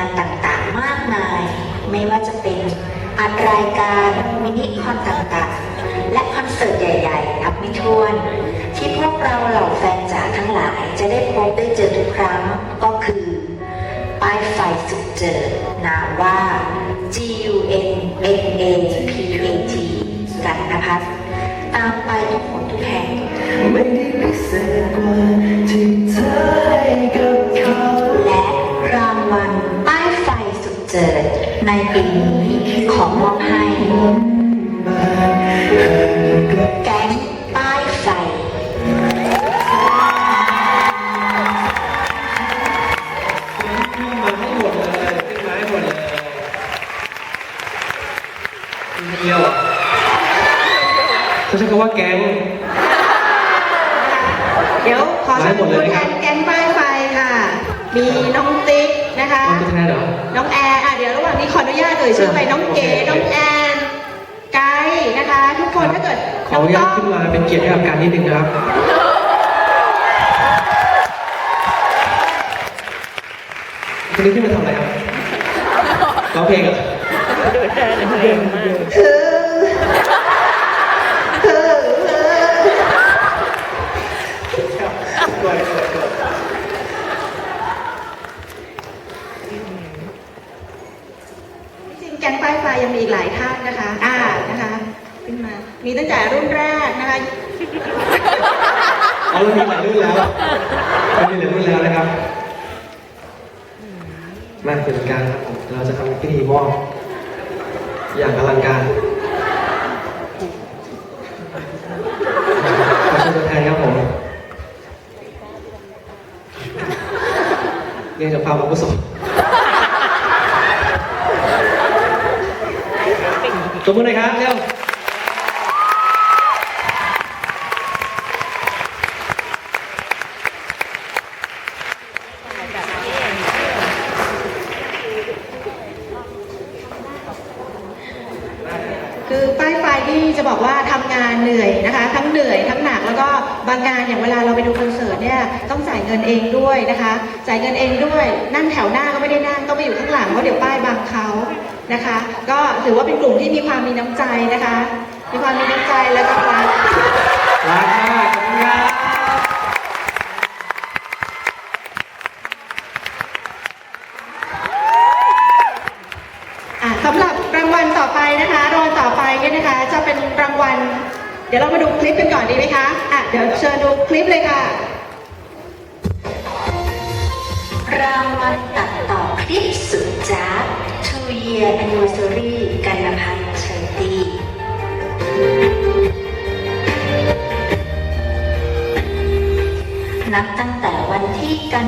านต่างๆมากมาย ไม่ว่าจะเป็นอัดรายการมินิคอนต่างๆ และคอนเสิร์ตใหญ่ๆนับไม่ถ้วน ที่พวกเราเหล่าแฟนจ๋าทั้งหลายจะได้พบได้เจอทุกครั้งก็คือป้ายไฟสุดเจิดนามว่า G U N N A P A T กันนภัสตามไปทุกคนทุกแห่งไม่ได้พิเศษกว่า เจิดในปีนี้ขอมอบให้บ้านห่างไกลแก๊งป้ไฟขึ้นมาให้หมดเขาให้หมดเลยเดียวเขาใช้คำว่าแก๊ง เดี๋ยวขอเชิญหมตัวแทนแก๊งป้ายไฟค่ะ มีน้อง คะเป็นตัวแทนเหรอ น้องแอร์อะเดี๋ยวระหว่างนี้ขออนุญาตเอ่ยชื่อไปน้องเก๋โอเค น้องแอนไกด์นะคะ ทุกคนถ้าเกิดขออนุญาตขึ้นมาเป็นเกียรติให้กับการนิดนึงนะครับ คนนี้ขึ้นมาทำอะไรครับร้องเพลงเหรอคือคือจริงๆ แก๊งป้ายไฟยังมีอีกหลายท่านนะคะ อ่านะคะ ขึ้นมา มีตั้งแต่รุ่นแรกนะคะอ๋อเรามีหลายรุ่นแล้วเรามีหลายรุ่นแล้วนะครับ มาเป็นการครับผมเราจะทำพิธีมอบอย่างอลังการขอเชิญตัวแทนครับผมเรียนจากความอาวุโส ตัวมือหน่อยครับเร็วคือป้ายไฟที่จะบอกว่าทำงานเหนื่อยนะคะ ทั้งเหนื่อยทั้งหนักแล้วก็บางงานอย่างเวลาเราไปดูคอนเสิร์ตเนี่ยต้องจ่ายเงินเองด้วยนะคะ จ่ายเงินเองด้วย นั่งแถวหน้าก็ไม่ได้นั่งต้องไปอยู่ข้างหลังเพราะเดี๋ยวป้ายบังเขา นะคะ ก็ถือว่าเป็นกลุ่มที่มีความมีน้ำใจนะคะ มีความมีน้ำใจแล้วก็รักรักมากขอบคุณครับอะสำหรับรางวัลต่อไปนะคะรางวัลต่อไปเนี่ยนะคะ จะเป็นรางวัล เดี๋ยวเรามาดูคลิปกันก่อนดีไหมคะอะเดี๋ยวเชิญดูคลิปเลยค่ะ รางวัลตัดต่อคลิปสุดียแอนนิวเซอรี่กันนภัทรเชนตีนับตั้งแต่วันที่กัน